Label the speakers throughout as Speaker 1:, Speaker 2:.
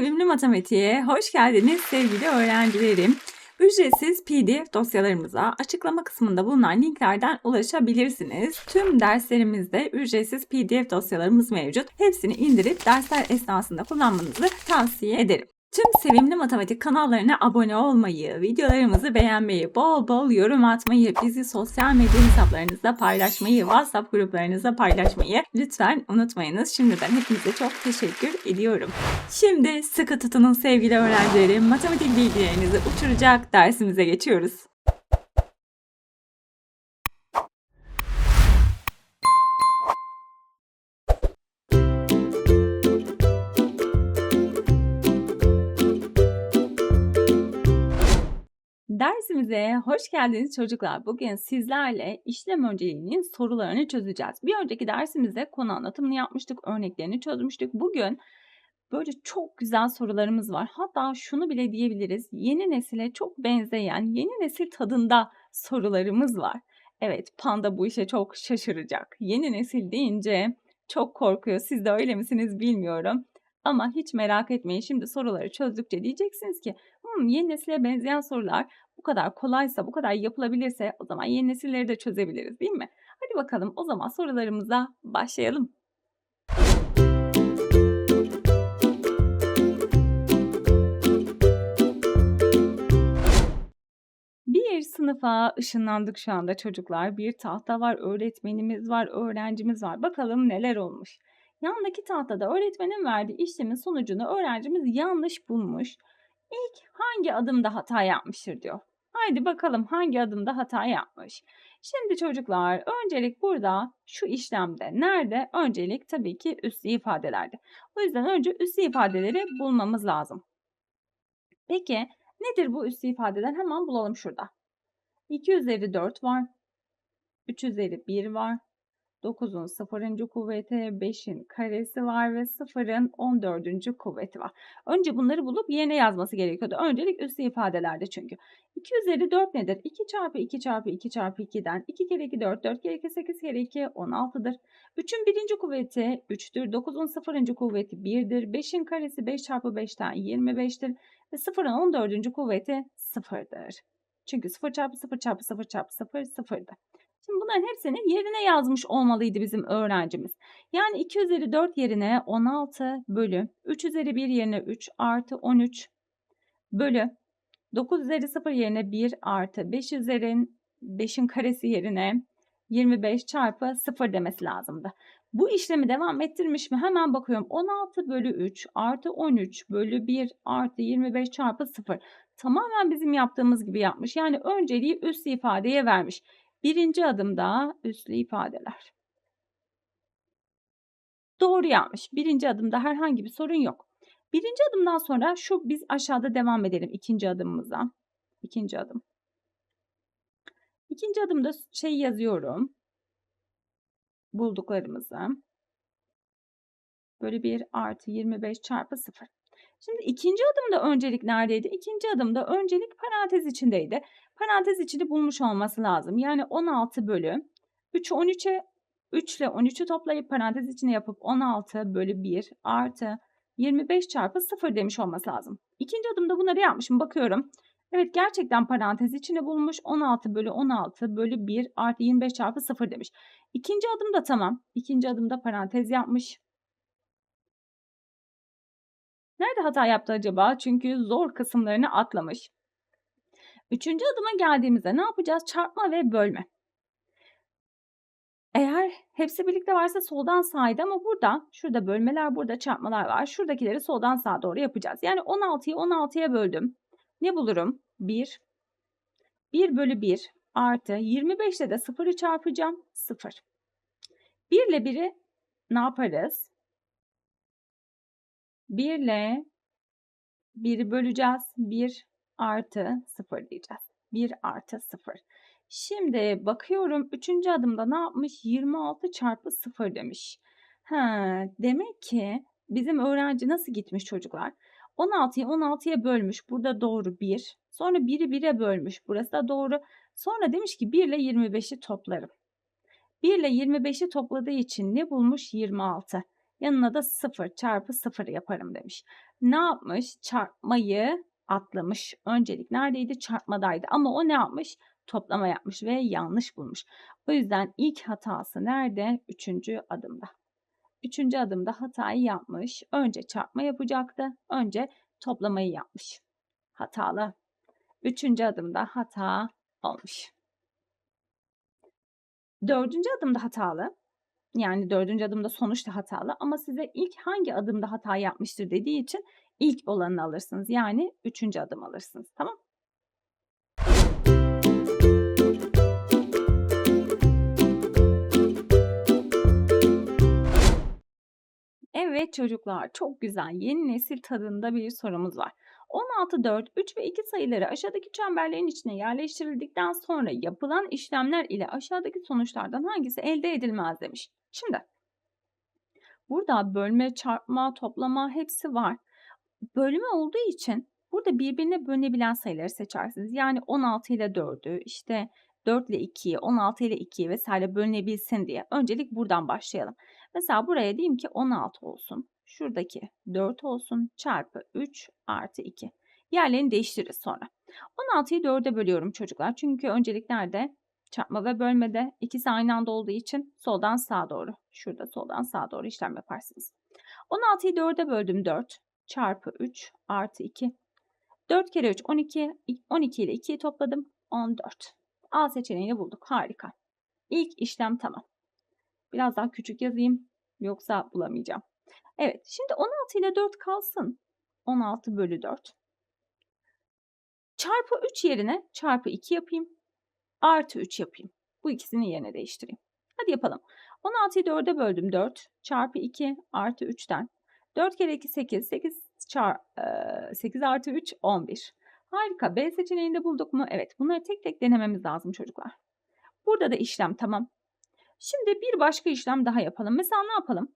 Speaker 1: sevimli matematiğe hoş geldiniz sevgili öğrencilerim. Ücretsiz PDF dosyalarımıza açıklama kısmında bulunan linklerden ulaşabilirsiniz. Tüm derslerimizde ücretsiz PDF dosyalarımız mevcut. Hepsini indirip dersler esnasında kullanmanızı tavsiye ederim. Tüm sevimli matematik kanallarına abone olmayı, videolarımızı beğenmeyi, bol bol yorum atmayı, bizi sosyal medya hesaplarınızda paylaşmayı, WhatsApp gruplarınızda paylaşmayı lütfen unutmayınız. Şimdiden hepinize çok teşekkür ediyorum. Şimdi sıkı tutunun sevgili öğrencilerim. Matematik bilgilerinizi uçuracak dersimize geçiyoruz. Dersimize hoş geldiniz çocuklar. Bugün sizlerle işlem önceliğinin sorularını çözeceğiz. Bir önceki dersimizde konu anlatımını yapmıştık, örneklerini çözmüştük. Bugün böyle çok güzel sorularımız var. Hatta şunu bile diyebiliriz. Yeni nesile çok benzeyen, yeni nesil tadında sorularımız var. Evet, panda bu işe çok şaşıracak. Yeni nesil deyince çok korkuyor. Siz de öyle misiniz bilmiyorum. Ama hiç merak etmeyin. Şimdi soruları çözdükçe diyeceksiniz ki "Hmm, yeni nesile benzeyen sorular bu kadar kolaysa, bu kadar yapılabilirse o zaman yeni nesilleri de çözebiliriz değil mi? Hadi bakalım o zaman sorularımıza başlayalım. Bir sınıfa ışınlandık şu anda çocuklar. Bir tahta var, öğretmenimiz var, öğrencimiz var. Bakalım neler olmuş. Yandaki tahtada öğretmenin verdiği işlemin sonucunu öğrencimiz yanlış bulmuş. İlk hangi adımda hata yapmıştır diyor. Haydi bakalım hangi adımda hata yapmış. Şimdi çocuklar öncelik burada şu işlemde nerede? Öncelik tabii ki üslü ifadelerde. O yüzden önce üslü ifadeleri bulmamız lazım. Peki nedir bu üslü ifadeler? Hemen bulalım şurada. 2 üzeri 4 var. 3 üzeri 1 var. 9'un 0. kuvveti, 5'in karesi var ve 0'ın 14. kuvveti var. Önce bunları bulup yerine yazması gerekiyordu. Öncelik üslü ifadelerde çünkü. 2 üzeri 4 nedir? 2 çarpı 2 çarpı 2 çarpı 2'den 2 kere 2 4, 4 kere 2 8 kere 2 16'dır. 3'ün 1. kuvveti 3'tür. 9'un 0. kuvveti 1'dir. 5'in karesi 5 çarpı 5'ten 25'tir. Ve 0'ın 14. kuvveti 0'dır. Çünkü 0 çarpı 0 çarpı 0 çarpı 0 0'dı. Şimdi bunların hepsini yerine yazmış olmalıydı bizim öğrencimiz. Yani 2 üzeri 4 yerine 16 bölü 3 üzeri 1 yerine 3 artı 13 bölü 9 üzeri 0 yerine 1 artı 5 üzerin 5'in karesi yerine 25 çarpı 0 demesi lazımdı. Bu işlemi devam ettirmiş mi? Hemen bakıyorum. 16 bölü 3 artı 13 bölü 1 artı 25 çarpı 0. Tamamen bizim yaptığımız gibi yapmış. Yani önceliği üst ifadeye vermiş. Birinci adımda üslü ifadeler. Doğru yapmış. Birinci adımda herhangi bir sorun yok. Birinci adımdan sonra şu biz aşağıda devam edelim ikinci adımımıza. İkinci adım. İkinci adımda şey yazıyorum. Bulduklarımızı. Böyle 1 artı 25 çarpı 0. Şimdi ikinci adımda öncelik neredeydi? İkinci adımda öncelik parantez içindeydi. Parantez içini bulmuş olması lazım. Yani 16 bölü 3'ü 13'e 3 ile 13'ü toplayıp parantez içine yapıp 16 bölü 1 artı 25 çarpı 0 demiş olması lazım. İkinci adımda bunları yapmışım. Bakıyorum. Evet gerçekten parantez içine bulmuş. 16 bölü 16 bölü 1 artı 25 çarpı 0 demiş. İkinci adım da tamam. İkinci adımda parantez yapmış. Nerede hata yaptı acaba? Çünkü zor kısımlarını atlamış. Üçüncü adıma geldiğimizde ne yapacağız? Çarpma ve bölme. Eğer hepsi birlikte varsa soldan sağydı ama burada şurada bölmeler burada çarpmalar var. Şuradakileri soldan sağa doğru yapacağız. Yani 16'yı 16'ya böldüm. Ne bulurum? 1. 1 bölü 1 artı 25 ile de 0'ı çarpacağım. 0. 1 ile 1'i ne yaparız? 1 ile 1'i böleceğiz. 1 artı 0 diyeceğiz. 1 artı 0. Şimdi bakıyorum 3. adımda ne yapmış? 26 çarpı 0 demiş. Ha, demek ki bizim öğrenci nasıl gitmiş çocuklar? 16'yı 16'ya bölmüş. Burada doğru 1. Sonra 1'i 1'e bölmüş. Burası da doğru. Sonra demiş ki 1 ile 25'i toplarım. 1 ile 25'i topladığı için ne bulmuş? 26. Yanına da 0 çarpı 0 yaparım demiş. Ne yapmış? Çarpmayı atlamış. Öncelik neredeydi? Çarpmadaydı. Ama o ne yapmış? Toplama yapmış ve yanlış bulmuş. O yüzden ilk hatası nerede? Üçüncü adımda. Üçüncü adımda hatayı yapmış. Önce çarpma yapacaktı. Önce toplamayı yapmış. Hatalı. Üçüncü adımda hata olmuş. Dördüncü adımda hatalı. Yani dördüncü adımda sonuçta hatalı ama size ilk hangi adımda hata yapmıştır dediği için ilk olanını alırsınız. Yani üçüncü adım alırsınız. Tamam Evet çocuklar çok güzel yeni nesil tadında bir sorumuz var. 16, 4, 3 ve 2 sayıları aşağıdaki çemberlerin içine yerleştirildikten sonra yapılan işlemler ile aşağıdaki sonuçlardan hangisi elde edilmez demiş. Şimdi burada bölme, çarpma, toplama hepsi var. Bölme olduğu için burada birbirine bölünebilen sayıları seçersiniz. Yani 16 ile 4'ü, işte 4 ile 2'yi, 16 ile 2'yi vesaire bölünebilsin diye. Öncelik buradan başlayalım. Mesela buraya diyeyim ki 16 olsun. Şuradaki 4 olsun çarpı 3 artı 2. Yerlerini değiştiririz sonra. 16'yı 4'e bölüyorum çocuklar. Çünkü önceliklerde çarpma ve bölmede ikisi aynı anda olduğu için soldan sağa doğru. Şurada soldan sağa doğru işlem yaparsınız. 16'yı 4'e böldüm 4 çarpı 3 artı 2. 4 kere 3 12. 12 ile 2'yi topladım 14. A seçeneğini bulduk. Harika. İlk işlem tamam. Biraz daha küçük yazayım. Yoksa bulamayacağım. Evet. Şimdi 16 ile 4 kalsın. 16 bölü 4. Çarpı 3 yerine çarpı 2 yapayım. Artı 3 yapayım. Bu ikisini yerine değiştireyim. Hadi yapalım. 16'yı 4'e böldüm 4. Çarpı 2 artı 3'ten. 4 kere 2 8. 8 çar, e, 8 artı 3 11. Harika. B seçeneğinde bulduk mu? Evet. Bunları tek tek denememiz lazım çocuklar. Burada da işlem tamam. Şimdi bir başka işlem daha yapalım. Mesela ne yapalım?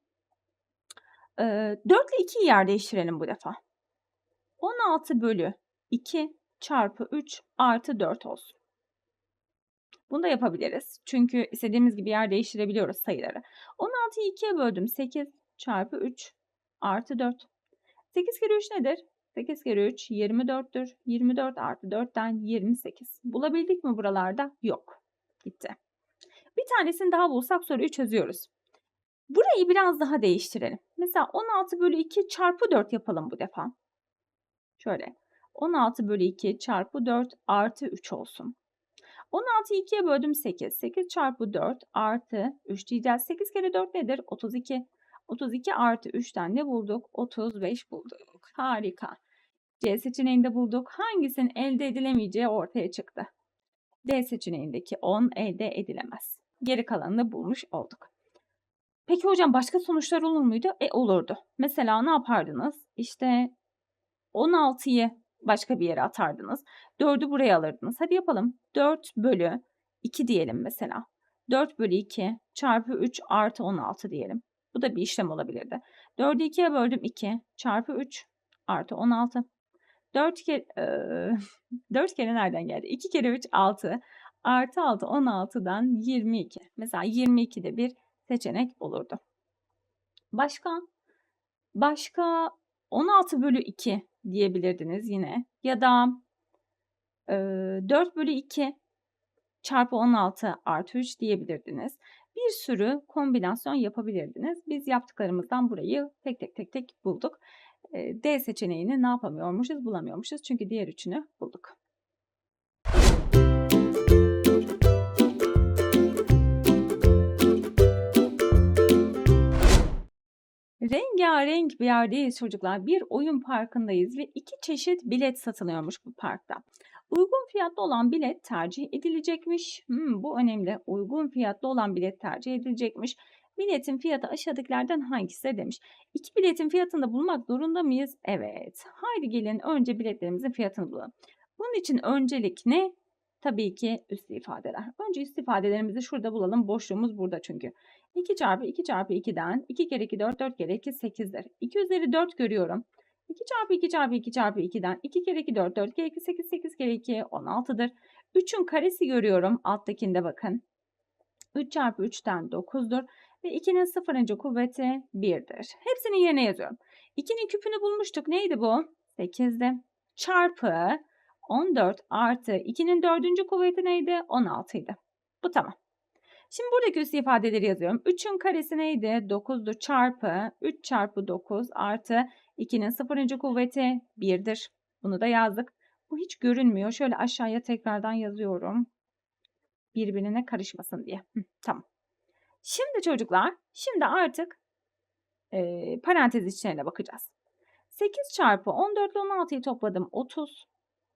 Speaker 1: Ee, 4 ile 2'yi yer değiştirelim bu defa. 16 bölü 2 çarpı 3 artı 4 olsun. Bunu da yapabiliriz. Çünkü istediğimiz gibi yer değiştirebiliyoruz sayıları. 16'yı 2'ye böldüm. 8 çarpı 3 artı 4. 8 kere 3 nedir? 8 kere 3 24'tür. 24 artı 4'ten 28. Bulabildik mi buralarda? Yok. Gitti. Bir tanesini daha bulsak soruyu çözüyoruz. Burayı biraz daha değiştirelim. Mesela 16 bölü 2 çarpı 4 yapalım bu defa. Şöyle 16 bölü 2 çarpı 4 artı 3 olsun. 16'yı 2'ye böldüm 8. 8 çarpı 4 artı 3 diyeceğiz. 8 kere 4 nedir? 32. 32 artı 3'ten ne bulduk? 35 bulduk. Harika. C seçeneğinde bulduk. Hangisinin elde edilemeyeceği ortaya çıktı. D seçeneğindeki 10 elde edilemez. Geri kalanını bulmuş olduk. Peki hocam başka sonuçlar olur muydu? E olurdu. Mesela ne yapardınız? İşte 16'yı başka bir yere atardınız. 4'ü buraya alırdınız. Hadi yapalım. 4 bölü 2 diyelim mesela. 4 bölü 2 çarpı 3 artı 16 diyelim. Bu da bir işlem olabilirdi. 4'ü 2'ye böldüm 2 çarpı 3 artı 16. 4 kere, e, 4 kere nereden geldi? 2 kere 3 6 artı 6 16'dan 22. Mesela 22 de bir seçenek olurdu. Başka? Başka 16 bölü 2 diyebilirdiniz yine. Ya da e, 4 bölü 2 çarpı 16 artı 3 diyebilirdiniz. Bir sürü kombinasyon yapabilirdiniz. Biz yaptıklarımızdan burayı tek tek tek tek bulduk. D seçeneğini ne yapamıyormuşuz, bulamıyormuşuz. Çünkü diğer üçünü bulduk. Rengarenk bir yerdeyiz çocuklar. Bir oyun parkındayız ve iki çeşit bilet satılıyormuş bu parkta. Uygun fiyatlı olan bilet tercih edilecekmiş. Hmm, bu önemli. Uygun fiyatlı olan bilet tercih edilecekmiş. Biletin fiyatı aşağıdakilerden hangisi demiş. İki biletin fiyatını da bulmak zorunda mıyız? Evet. Haydi gelin önce biletlerimizin fiyatını bulalım. Bunun için öncelik ne? Tabii ki üstü ifadeler. Önce üstü ifadelerimizi şurada bulalım. Boşluğumuz burada çünkü. 2 çarpı 2 çarpı 2'den 2 kere 2 4 4 kere 2 8'dir. 2 üzeri 4 görüyorum. 2 çarpı 2 çarpı 2 çarpı 2'den 2 kere 2 4 4 kere 2 8 8 kere 2 16'dır. 3'ün karesi görüyorum alttakinde bakın. 3 çarpı 3'ten 9'dur. ve 2'nin sıfırıncı kuvveti 1'dir. Hepsini yerine yazıyorum. 2'nin küpünü bulmuştuk. Neydi bu? 8'di. Çarpı 14 artı 2'nin dördüncü kuvveti neydi? 16 idi. Bu tamam. Şimdi buradaki üstü ifadeleri yazıyorum. 3'ün karesi neydi? 9'du çarpı 3 çarpı 9 artı 2'nin sıfırıncı kuvveti 1'dir. Bunu da yazdık. Bu hiç görünmüyor. Şöyle aşağıya tekrardan yazıyorum. Birbirine karışmasın diye. Hı, tamam. Şimdi çocuklar, şimdi artık e, parantez içlerine bakacağız. 8 çarpı 14 ile 16'yı topladım 30.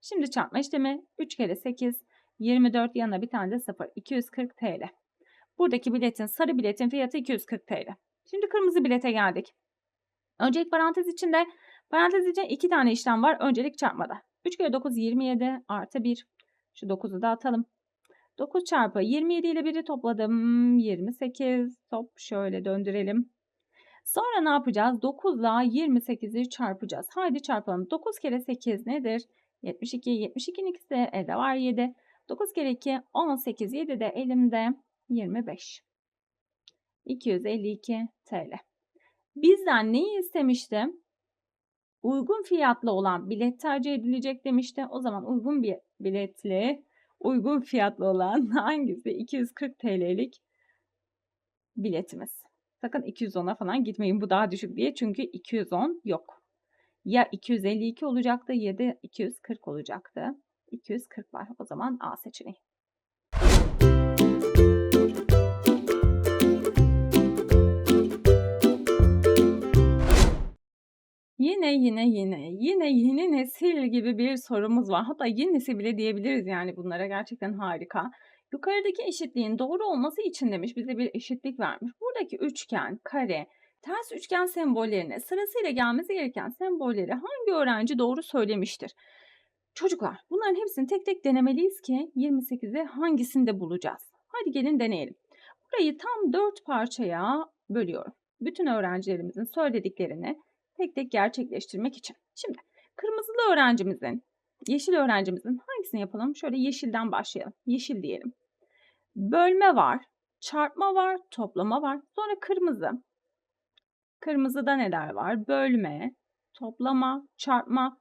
Speaker 1: Şimdi çarpma işlemi 3 kere 8, 24 yanına bir tane de 0, 240 TL. Buradaki biletin, sarı biletin fiyatı 240 TL. Şimdi kırmızı bilete geldik. Öncelik parantez içinde, parantez içinde iki tane işlem var. Öncelik çarpmada. 3 kere 9 27 artı 1. Şu 9'u da atalım. 9 çarpı 27 ile 1'i topladım. 28. Top şöyle döndürelim. Sonra ne yapacağız? 9 ile 28'i çarpacağız. Haydi çarpalım. 9 kere 8 nedir? 72. 72'nin ikisi de elde var 7. 9 kere 2 18. 7 de elimde 25. 252 TL. Bizden neyi istemişti? Uygun fiyatlı olan bilet tercih edilecek demişti. O zaman uygun bir biletli, uygun fiyatlı olan hangisi? 240 TL'lik biletimiz. Sakın 210'a falan gitmeyin bu daha düşük diye çünkü 210 yok. Ya 252 olacaktı ya da 240 olacaktı. 240 var. O zaman A seçeneği. Yine yine yine yine yeni nesil gibi bir sorumuz var. Hatta yeni nesil bile diyebiliriz yani bunlara gerçekten harika. Yukarıdaki eşitliğin doğru olması için demiş bize bir eşitlik vermiş. Buradaki üçgen, kare, ters üçgen sembollerine sırasıyla gelmesi gereken sembolleri hangi öğrenci doğru söylemiştir? Çocuklar bunların hepsini tek tek denemeliyiz ki 28'i hangisinde bulacağız? Hadi gelin deneyelim. Burayı tam 4 parçaya bölüyorum. Bütün öğrencilerimizin söylediklerini tek tek gerçekleştirmek için. Şimdi kırmızılı öğrencimizin, yeşil öğrencimizin hangisini yapalım? Şöyle yeşilden başlayalım. Yeşil diyelim. Bölme var, çarpma var, toplama var. Sonra kırmızı. Kırmızıda neler var? Bölme, toplama, çarpma.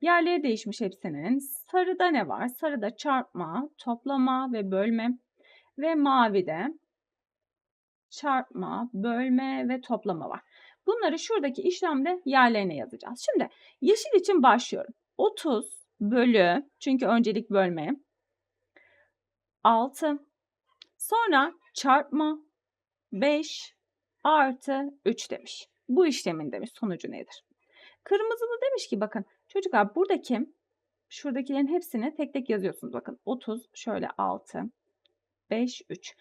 Speaker 1: Yerleri değişmiş hepsinin. Sarıda ne var? Sarıda çarpma, toplama ve bölme. Ve mavide çarpma, bölme ve toplama var. Bunları şuradaki işlemde yerlerine yazacağız. Şimdi yeşil için başlıyorum. 30 bölü çünkü öncelik bölme 6 sonra çarpma 5 artı 3 demiş. Bu işlemin demiş sonucu nedir? Kırmızılı demiş ki bakın çocuklar buradaki şuradakilerin hepsini tek tek yazıyorsunuz. Bakın 30 şöyle 6 5 3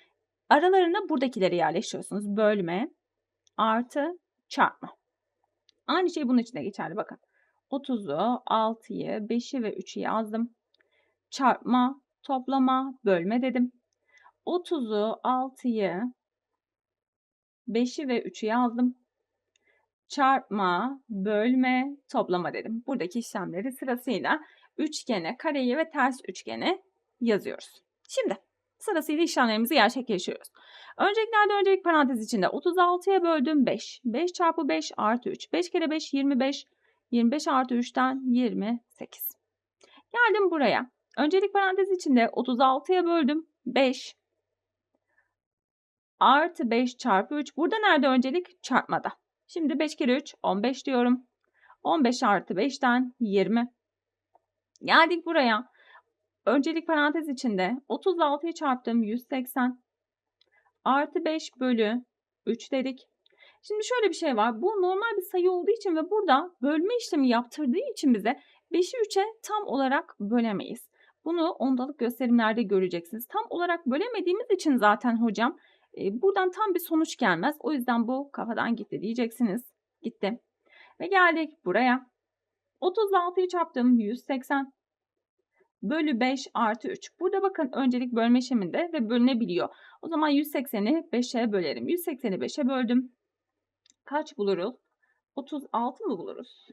Speaker 1: aralarına buradakileri yerleştiriyorsunuz. Bölme artı çarpma. Aynı şey bunun için de geçerli bakın. 30'u, 6'yı, 5'i ve 3'ü yazdım. Çarpma, toplama, bölme dedim. 30'u, 6'yı, 5'i ve 3'ü yazdım. Çarpma, bölme, toplama dedim. Buradaki işlemleri sırasıyla üçgene, kareyi ve ters üçgene yazıyoruz. Şimdi sırasıyla işlemlerimizi gerçekleştiriyoruz. Önceliklerde öncelik parantez içinde 36'ya böldüm 5. 5 çarpı 5 artı 3. 5 kere 5 25. 25 artı 3'ten 28. Geldim buraya. Öncelik parantez içinde 36'ya böldüm 5. Artı 5 çarpı 3. Burada nerede öncelik? Çarpmada. Şimdi 5 kere 3 15 diyorum. 15 artı 5'ten 20. Geldik buraya. Öncelik parantez içinde 36'yı çarptım 180 artı 5 bölü 3 dedik. Şimdi şöyle bir şey var. Bu normal bir sayı olduğu için ve burada bölme işlemi yaptırdığı için bize 5'i 3'e tam olarak bölemeyiz. Bunu ondalık gösterimlerde göreceksiniz. Tam olarak bölemediğimiz için zaten hocam e, buradan tam bir sonuç gelmez. O yüzden bu kafadan gitti diyeceksiniz. Gitti. Ve geldik buraya. 36'yı çarptım 180 bölü 5 artı 3. Burada bakın öncelik bölme işleminde ve bölünebiliyor. O zaman 180'i 5'e bölerim. 180'i 5'e böldüm. Kaç buluruz? 36 mı buluruz?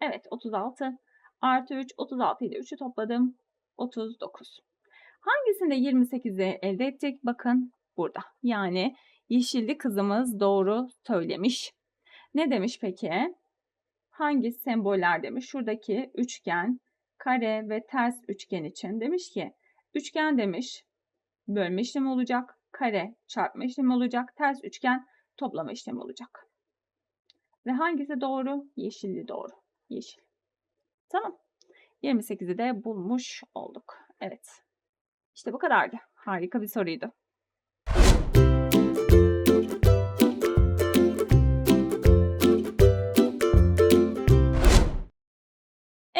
Speaker 1: Evet 36 artı 3 36 ile 3'ü topladım. 39. Hangisinde 28'i elde ettik? Bakın burada. Yani Yeşilli kızımız doğru söylemiş. Ne demiş peki? Hangi semboller demiş? Şuradaki üçgen, kare ve ters üçgen için demiş ki üçgen demiş bölme işlemi olacak, kare çarpma işlemi olacak, ters üçgen toplama işlemi olacak. Ve hangisi doğru? Yeşilli doğru. Yeşil. Tamam. 28'i de bulmuş olduk. Evet. İşte bu kadardı. Harika bir soruydu.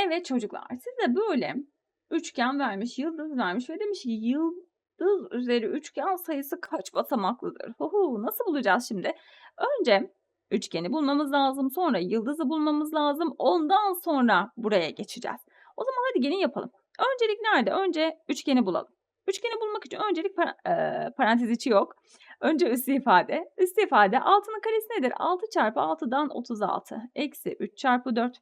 Speaker 1: Evet çocuklar, size böyle üçgen vermiş, yıldız vermiş ve demiş ki yıldız üzeri üçgen sayısı kaç basamaklıdır? Huhu, nasıl bulacağız şimdi? Önce üçgeni bulmamız lazım, sonra yıldızı bulmamız lazım, ondan sonra buraya geçeceğiz. O zaman hadi gelin yapalım. Öncelik nerede? Önce üçgeni bulalım. Üçgeni bulmak için öncelik para, e, parantez içi yok. Önce üstü ifade. Üstü ifade 6'nın karesi nedir? 6 çarpı 6'dan 36. Eksi 3 çarpı 4.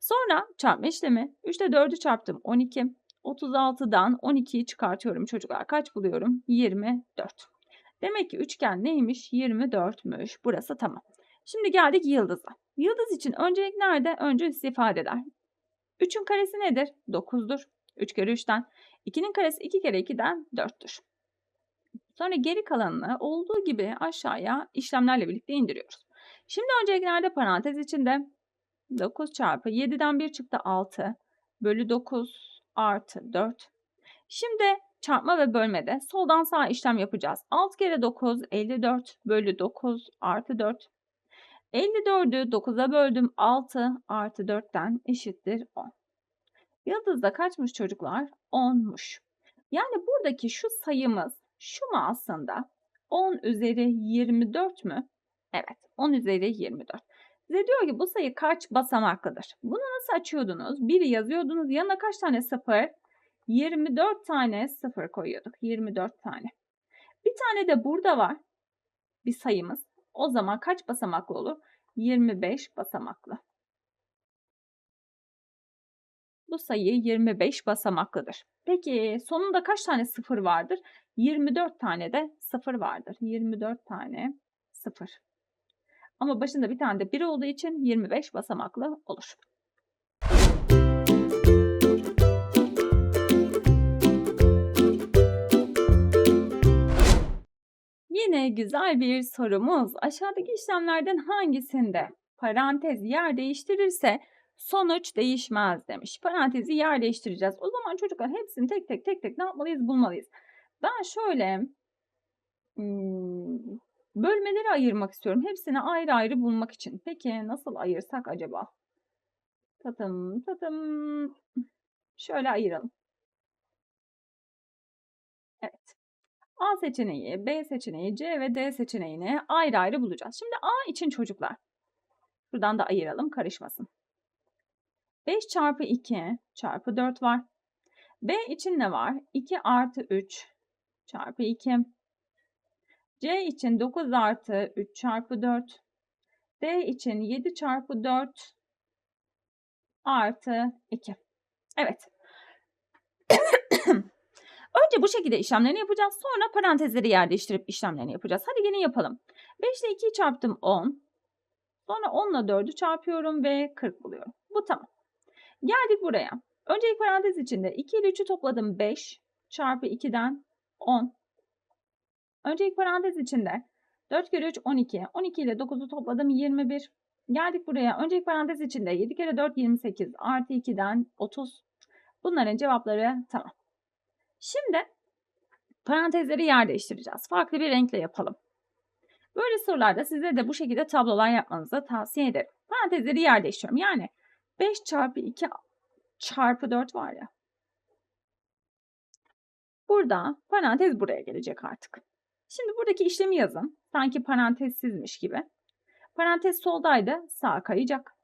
Speaker 1: Sonra çarpma işlemi. 3 ile 4'ü çarptım 12. 36'dan 12'yi çıkartıyorum çocuklar. Kaç buluyorum? 24. Demek ki üçgen neymiş? 24'müş. Burası tamam. Şimdi geldik yıldıza. Yıldız için öncelik nerede? Önce üstü ifadeler. 3'ün karesi nedir? 9'dur. 3 kere 3'ten. 2'nin karesi 2 kere 2'den 4'tür. Sonra geri kalanını olduğu gibi aşağıya işlemlerle birlikte indiriyoruz. Şimdi önceliklerde parantez içinde 9 çarpı 7'den 1 çıktı 6 bölü 9 artı 4. Şimdi çarpma ve bölmede soldan sağa işlem yapacağız. 6 kere 9 54 bölü 9 artı 4. 54'ü 9'a böldüm 6 artı 4'ten eşittir 10. Yıldızda kaçmış çocuklar? 10'muş. Yani buradaki şu sayımız şu mu aslında? 10 üzeri 24 mü? Evet 10 üzeri 24. Size diyor ki bu sayı kaç basamaklıdır? Bunu nasıl açıyordunuz? Biri yazıyordunuz. Yanına kaç tane sıfır? 24 tane sıfır koyuyorduk. 24 tane. Bir tane de burada var. Bir sayımız. O zaman kaç basamaklı olur? 25 basamaklı. Bu sayı 25 basamaklıdır. Peki sonunda kaç tane sıfır vardır? 24 tane de sıfır vardır. 24 tane sıfır. Ama başında bir tane de 1 olduğu için 25 basamaklı olur. Yine güzel bir sorumuz. Aşağıdaki işlemlerden hangisinde parantez yer değiştirirse sonuç değişmez demiş. Parantezi yer değiştireceğiz. O zaman çocuklar hepsini tek tek tek tek ne yapmalıyız bulmalıyız. Ben şöyle hmm, bölmeleri ayırmak istiyorum. Hepsini ayrı ayrı bulmak için. Peki nasıl ayırsak acaba? Tatım tatım. Şöyle ayıralım. Evet. A seçeneği, B seçeneği, C ve D seçeneğini ayrı ayrı bulacağız. Şimdi A için çocuklar. Buradan da ayıralım karışmasın. 5 çarpı 2 çarpı 4 var. B için ne var? 2 artı 3 çarpı 2. C için 9 artı 3 çarpı 4. D için 7 çarpı 4 artı 2. Evet. Önce bu şekilde işlemlerini yapacağız. Sonra parantezleri yer değiştirip işlemlerini yapacağız. Hadi yine yapalım. 5 ile 2'yi çarptım 10. Sonra 10 ile 4'ü çarpıyorum ve 40 buluyorum. Bu tamam. Geldik buraya. Önceki parantez içinde 2 ile 3'ü topladım 5 çarpı 2'den 10. Önceki parantez içinde 4 kere 3 12. 12 ile 9'u topladım 21. Geldik buraya. Önceki parantez içinde 7 kere 4 28 artı 2'den 30. Bunların cevapları tamam. Şimdi parantezleri yer değiştireceğiz. Farklı bir renkle yapalım. Böyle sorularda size de bu şekilde tablolar yapmanızı tavsiye ederim. Parantezleri yer değiştiriyorum. Yani 5 çarpı 2 çarpı 4 var ya. Burada parantez buraya gelecek artık. Şimdi buradaki işlemi yazın. Sanki parantezsizmiş gibi. Parantez soldaydı. Sağ kayacak.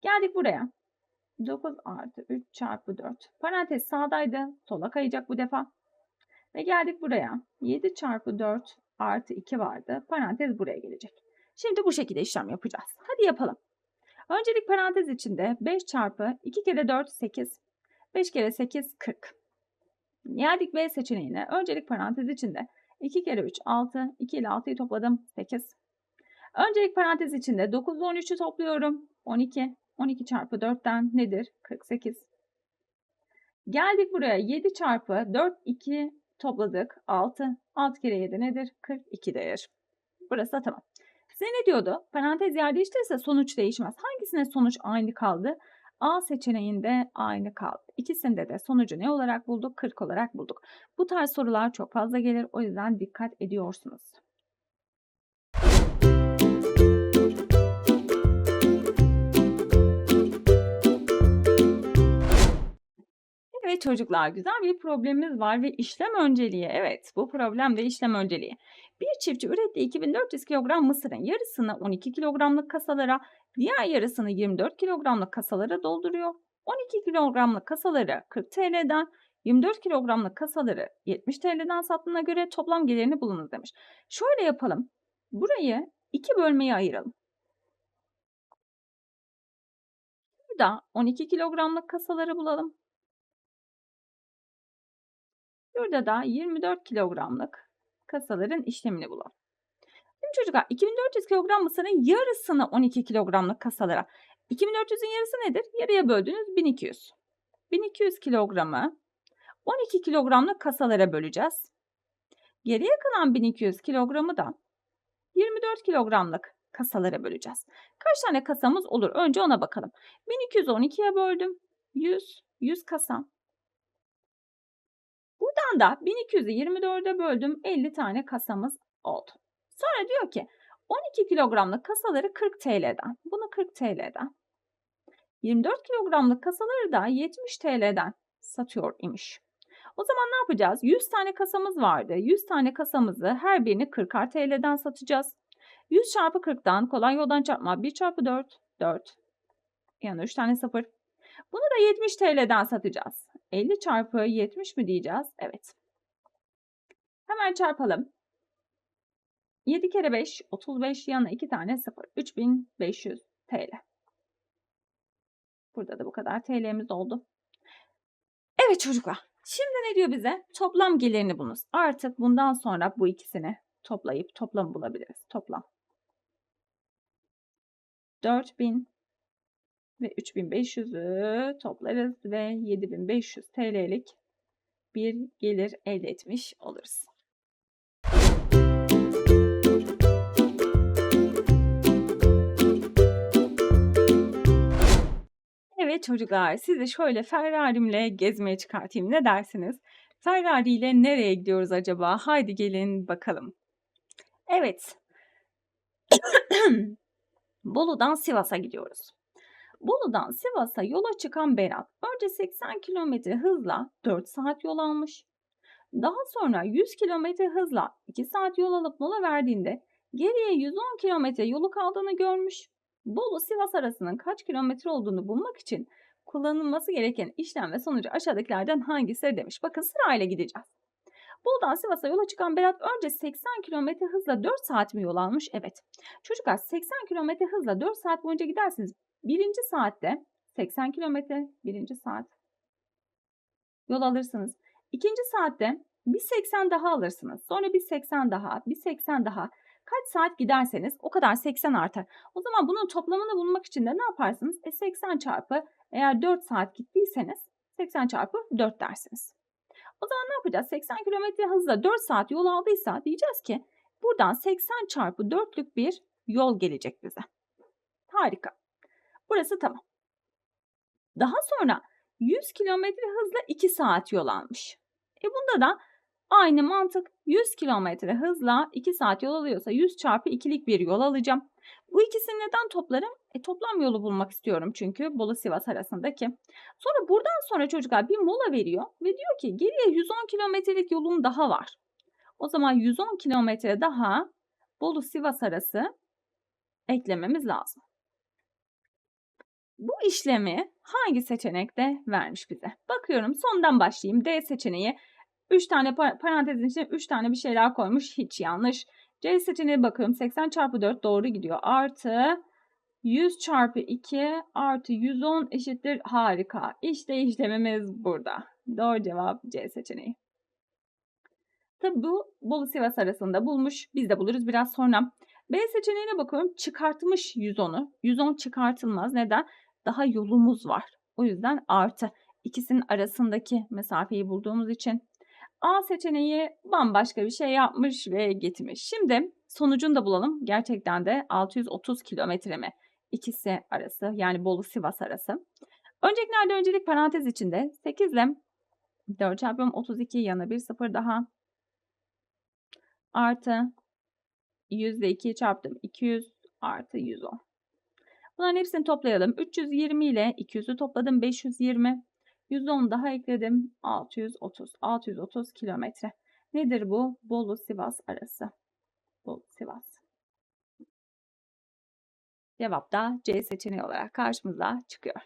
Speaker 1: Geldik buraya. 9 artı 3 çarpı 4. Parantez sağdaydı. Sola kayacak bu defa. Ve geldik buraya. 7 çarpı 4 artı 2 vardı. Parantez buraya gelecek. Şimdi bu şekilde işlem yapacağız. Hadi yapalım. Öncelik parantez içinde 5 çarpı 2 kere 4 8. 5 kere 8 40. Geldik B seçeneğine. Öncelik parantez içinde 2 kere 3 6. 2 ile 6'yı topladım 8. Öncelik parantez içinde 9 ile 13'ü topluyorum. 12. 12 çarpı 4'ten nedir? 48. Geldik buraya 7 çarpı 4 2 topladık 6. 6 kere 7 nedir? 42 değer. Burası da tamam. Size ne diyordu? Parantez yer değiştirirse sonuç değişmez. Hangisine sonuç aynı kaldı? A seçeneğinde aynı kaldı. İkisinde de sonucu ne olarak bulduk? 40 olarak bulduk. Bu tarz sorular çok fazla gelir. O yüzden dikkat ediyorsunuz. Evet çocuklar güzel bir problemimiz var ve işlem önceliği. Evet bu problem de işlem önceliği. Bir çiftçi ürettiği 2400 kilogram mısırın yarısını 12 kilogramlık kasalara, diğer yarısını 24 kilogramlık kasalara dolduruyor. 12 kilogramlık kasaları 40 TL'den, 24 kilogramlık kasaları 70 TL'den sattığına göre toplam gelirini bulunuz demiş. Şöyle yapalım. Burayı iki bölmeye ayıralım. Burada 12 kilogramlık kasaları bulalım. Burada da 24 kilogramlık kasaların işlemini bulalım. Şimdi çocuklar 2400 kilogram mısırın yarısını 12 kilogramlık kasalara. 2400'ün yarısı nedir? Yarıya böldüğünüz 1200. 1200 kilogramı 12 kilogramlık kasalara böleceğiz. Geriye kalan 1200 kilogramı da 24 kilogramlık kasalara böleceğiz. Kaç tane kasamız olur? Önce ona bakalım. 1212'ye böldüm. 100, 100 kasa. Buradan da 1200'ü 24'e böldüm. 50 tane kasamız oldu. Sonra diyor ki 12 kilogramlık kasaları 40 TL'den. Bunu 40 TL'den. 24 kilogramlık kasaları da 70 TL'den satıyor imiş. O zaman ne yapacağız? 100 tane kasamız vardı. 100 tane kasamızı her birini 40'ar TL'den satacağız. 100 çarpı 40'tan kolay yoldan çarpma 1 çarpı 4, 4. Yani 3 tane 0. Bunu da 70 TL'den satacağız. 50 çarpı 70 mi diyeceğiz? Evet. Hemen çarpalım. 7 kere 5, 35 yanına 2 tane 0. 3500 TL. Burada da bu kadar TL'miz oldu. Evet çocuklar. Şimdi ne diyor bize? Toplam gelirini bulunuz. Artık bundan sonra bu ikisini toplayıp toplam bulabiliriz. Toplam. 4000 ve 3500'ü toplarız ve 7500 TL'lik bir gelir elde etmiş oluruz. Evet çocuklar sizi şöyle Ferrari'mle gezmeye çıkartayım ne dersiniz? Ferrari ile nereye gidiyoruz acaba? Haydi gelin bakalım. Evet. Bolu'dan Sivas'a gidiyoruz. Bolu'dan Sivas'a yola çıkan Berat önce 80 km hızla 4 saat yol almış. Daha sonra 100 km hızla 2 saat yol alıp mola verdiğinde geriye 110 km yolu kaldığını görmüş. Bolu Sivas arasının kaç kilometre olduğunu bulmak için kullanılması gereken işlem ve sonucu aşağıdakilerden hangisi demiş. Bakın sırayla gideceğiz. Bolu'dan Sivas'a yola çıkan Berat önce 80 km hızla 4 saat mi yol almış? Evet. Çocuklar 80 km hızla 4 saat boyunca gidersiniz. Birinci saatte 80 km birinci saat yol alırsınız. İkinci saatte bir 80 daha alırsınız. Sonra bir 80 daha, bir 80 daha. Kaç saat giderseniz o kadar 80 artar. O zaman bunun toplamını bulmak için de ne yaparsınız? E 80 çarpı eğer 4 saat gittiyseniz 80 çarpı 4 dersiniz. O zaman ne yapacağız? 80 km hızla 4 saat yol aldıysa diyeceğiz ki buradan 80 çarpı 4'lük bir yol gelecek bize. Harika. Burası tamam. Daha sonra 100 km hızla 2 saat yol almış. E bunda da aynı mantık 100 km hızla 2 saat yol alıyorsa 100 çarpı 2'lik bir yol alacağım. Bu ikisini neden toplarım? E, toplam yolu bulmak istiyorum çünkü Bolu Sivas arasındaki. Sonra buradan sonra çocuklar bir mola veriyor ve diyor ki geriye 110 kilometrelik yolum daha var. O zaman 110 kilometre daha Bolu Sivas arası eklememiz lazım. Bu işlemi hangi seçenekte vermiş bize? Bakıyorum sondan başlayayım. D seçeneği 3 tane parantezin içine 3 tane bir şeyler koymuş. Hiç yanlış. C seçeneğe bakıyorum. 80 çarpı 4 doğru gidiyor. Artı 100 çarpı 2 artı 110 eşittir harika. İşte işlemimiz burada. Doğru cevap C seçeneği. Tabii bu Bolu Sivas arasında bulmuş. Biz de buluruz biraz sonra. B seçeneğine bakıyorum. Çıkartmış 110'u. 110 çıkartılmaz. Neden? Daha yolumuz var. O yüzden artı. İkisinin arasındaki mesafeyi bulduğumuz için. A seçeneği bambaşka bir şey yapmış ve gitmiş. Şimdi sonucunu da bulalım. Gerçekten de 630 kilometre mi? İkisi arası yani Bolu Sivas arası. Öncekilerde öncelik parantez içinde 8 ile 4 çarpıyorum 32 yana bir sıfır daha. Artı 100 ile 2'yi çarptım. 200 artı 110. Bunların hepsini toplayalım. 320 ile 200'ü topladım. 520. 110 daha ekledim. 630. 630 kilometre. Nedir bu? Bolu Sivas arası. Bolu Sivas. Cevap da C seçeneği olarak karşımıza çıkıyor.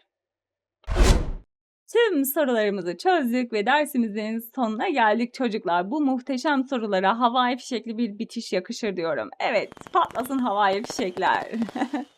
Speaker 1: Tüm sorularımızı çözdük ve dersimizin sonuna geldik çocuklar. Bu muhteşem sorulara havai fişekli bir bitiş yakışır diyorum. Evet, patlasın havai fişekler.